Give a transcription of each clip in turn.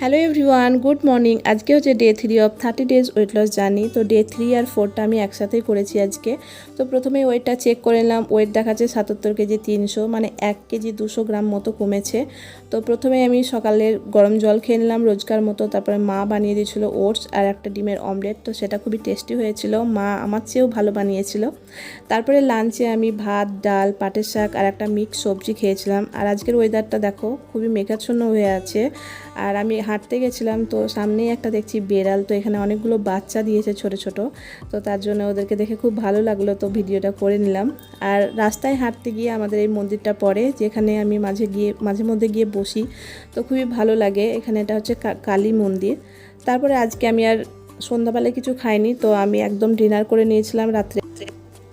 Hello everyone, good morning. আজকে হচ্ছে day three of thirty days weight loss journey তো day three আর ফোরটা আমি একসাথেই করেছি আজকে। তো প্রথমে ওয়েটটা চেক করে নিলাম। ওয়েট দেখাচ্ছে সাতাত্তর কেজি তিনশো মানে এক কেজি দুশো গ্রাম মতো কমেছে। তো প্রথমে আমি সকালের গরম জল খেয়ে নিলাম, রোজকার মতো। তারপরে মা বানিয়ে দিয়েছিল ওটস আর একটা ডিমের অমলেট তো সেটা খুবই টেস্টি হয়েছিল। মা আমার চেয়েও ভালো বানিয়েছিল। তারপরে লাঞ্চে আমি ভাত, ডাল, পাটের শাক আর একটা মিক্স সবজি খেয়েছিলাম। আর আজকের ওয়েদারটা দেখো, খুবই মেঘাচ্ছন্ন হয়ে আছে। আর আমি হাঁটতে গেছিলাম, তো সামনেই একটা দেখছি বেড়াল, তো এখানে অনেকগুলো বাচ্চা দিয়েছে ছোট ছোট, তো তার জন্য ওদেরকে দেখে খুব ভালো লাগল, তো ভিডিওটা করে নিলাম। আর রাস্তায় হাঁটতে গিয়ে আমাদের এই মন্দিরটা পড়ে, যেখানে আমি মাঝে গিয়ে, মাঝে মধ্যে গিয়ে বসি, তো খুবই ভালো লাগে, এখানে এটা হচ্ছে কালী মন্দির। তারপরে আজকে আমি আর সন্ধ্যাবেলায় কিছু খাইনি, তো আমি একদম ডিনার করে নিয়েছিলাম রাত্রে।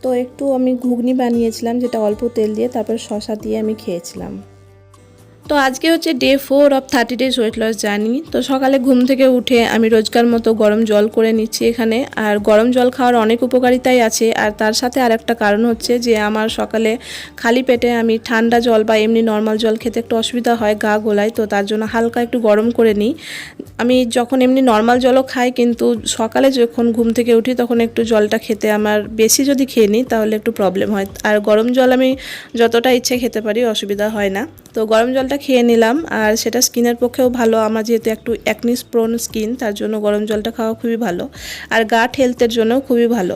তো একটু আমি ঘুগনি বানিয়েছিলাম, যেটা অল্প তেল দিয়ে, তারপর শশা দিয়ে আমি খেয়েছিলাম। তো আজকে হচ্ছে day four of thirty days weight loss journey তো সকালে ঘুম থেকে উঠে আমি রোজকার মতো গরম জল করে নিচ্ছি এখানে। আর গরম জল খাওয়ার অনেক উপকারিতাই আছে। আর তার সাথে আর একটা কারণ হচ্ছে যে, আমার সকালে খালি পেটে আমি ঠান্ডা জল বা এমনি নর্মাল জল খেতে একটু অসুবিধা হয়, গা গোলায়। তো তার জন্য হালকা একটু গরম করে নিই। আমি যখন এমনি নর্মাল জলও খাই, কিন্তু সকালে যখন ঘুম থেকে উঠি, তখন একটু জলটা খেতে আমার বেশি যদি খেয়ে নিই, তাহলে একটু প্রবলেম হয়। আর গরম জল আমি যতটা ইচ্ছে খেতে পারি, অসুবিধা হয় না। তো গরম জলটা খেয়ে নিলাম, আর সেটা স্কিনের পক্ষেও ভালো। আমার যেহেতু একটু অ্যাকনিস প্রোন স্কিন তার জন্য গরম জলটা খাওয়া খুবই ভালো। আর গাট হেলথের জন্যও খুবই ভালো।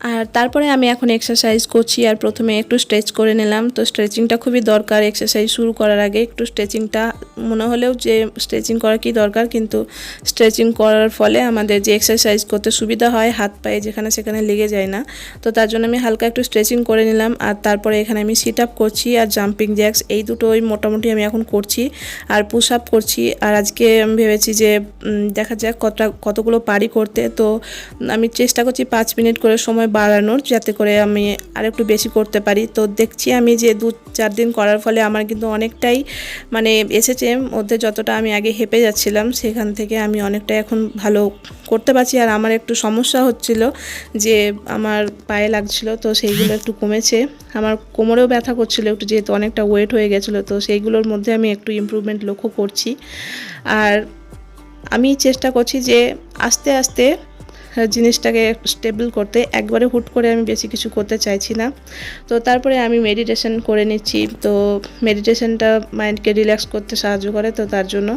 আর তারপরে আমি এখন এক্সারসাইজ করছি আর প্রথমে একটু স্ট্রেচ করে নিলাম। তো স্ট্রেচিংটা খুবই দরকার এক্সারসাইজ শুরু করার আগে। একটু স্ট্রেচিংটা মনে হলেও যে স্ট্রেচিং করা কি দরকার, কিন্তু স্ট্রেচিং করার ফলে আমাদের যে এক্সারসাইজ করতে সুবিধা হয়, হাত পায়ে যেখানে সেখানে লেগে যায় না। তো তার জন্য আমি হালকা একটু স্ট্রেচিং করে নিলাম আর তারপরে এখানে আমি সিট আপ করছি আর জাম্পিং জ্যাক্স এই দুটোই মোটামুটি আমি এখন করছি আর পুশ আপ করছি। আর আজকে আমি ভেবেছি যে দেখা যাক কতটা, কতগুলো পারি করতে। তো আমি চেষ্টা করছি পাঁচ মিনিট করে সময় বাড়ানোর যাতে করে আমি আর একটু বেশি করতে পারি। তো দেখছি আমি যে দু চার দিন করার ফলে আমার কিন্তু অনেকটাই মানে এসেছে, মধ্যে যতটা আমি আগে হেঁপে যাচ্ছিলাম সেখান থেকে আমি অনেকটাই এখন ভালো করতে পারছি। আর আমার একটু সমস্যা হচ্ছিল যে আমার পায়ে লাগছিল, তো সেইগুলো একটু কমেছে। আমার কোমরেও ব্যথা করছিল একটু, যেহেতু অনেকটা ওয়েট হয়ে গেছিল, তো সেইগুলোর মধ্যে আমি একটু ইম্প্রুভমেন্ট লক্ষ্য করছি। আর আমি চেষ্টা করছি যে আস্তে আস্তে জিনিসটাকে স্টেবল করতে। একবারে হুট করে আমি বেশি কিছু করতে চাইছি না। তো তারপরে আমি মেডিটেশন করে নিচ্ছি। তো মেডিটেশনটা মাইন্ডকে রিল্যাক্স করতে সাহায্য করে তো তার জন্য।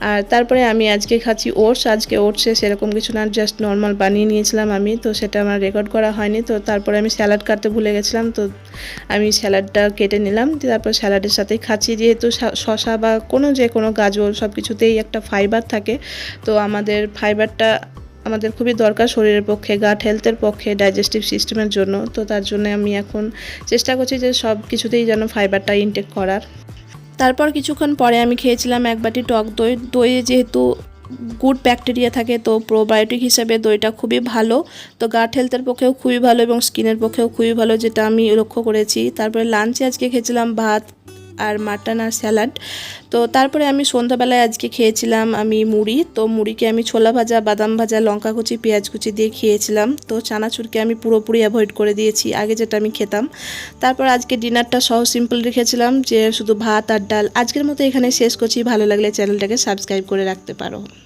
আর তারপরে আমি আজকে খাচ্ছি ওটস। আজকে ওটসে সেরকম কিছু না জাস্ট নর্মাল বানিয়ে নিয়েছিলাম আমি। তো সেটা আমার রেকর্ড করা হয়নি। তো তারপরে আমি স্যালাড কাটতে ভুলে গেছিলাম। তো আমি স্যালাডটা কেটে নিলাম। তারপর স্যালাডের সাথেই খাচ্ছি। যেহেতু শশা বা কোনো যে কোনো গাজর সব কিছুতেই একটা ফাইবার থাকে। তো আমাদের ফাইবারটা আমাদের খুবই দরকার শরীরের পক্ষে গাট হেলথের পক্ষে ডাইজেস্টিভ সিস্টেমের জন্য। তো তার জন্য আমি এখন চেষ্টা করছি যে সব কিছুতেই যেন ফাইবারটা ইনটেক করার। তারপর কিছুক্ষণ পরে আমি খেয়েছিলাম এক বাটি টক দই। দইয়ে যেহেতু গুড ব্যাকটেরিয়া থাকে, তো প্রোবায়োটিক হিসেবে দইটা খুবই ভালো। তো গাট হেলথের পক্ষেও খুবই ভালো এবং স্কিনের পক্ষেও খুবই ভালো, যেটা আমি লক্ষ্য করেছি। তারপরে লাঞ্চে আজকে খেয়েছিলাম ভাত আর মাটন আর স্যালাড। তো তারপরে আমি সন্ধ্যাবেলায় আজকে খেয়েছিলাম আমি মুড়ি। তো মুড়িকে আমি ছোলা ভাজা, বাদাম ভাজা, লঙ্কা কুচি, পেঁয়াজ কুচি দিয়ে খেয়েছিলাম। তো চানাচুরকে আমি পুরোপুরি অ্যাভয়েড করে দিয়েছি, আগে যেটা আমি খেতাম। তারপর আজকে ডিনারটা সহজ সিম্পল রেখেছিলাম যে শুধু ভাত আর ডাল। আজকের মতো এখানে শেষ করছি। ভালো লাগলে চ্যানেলটাকে সাবস্ক্রাইব করে রাখতে পারো।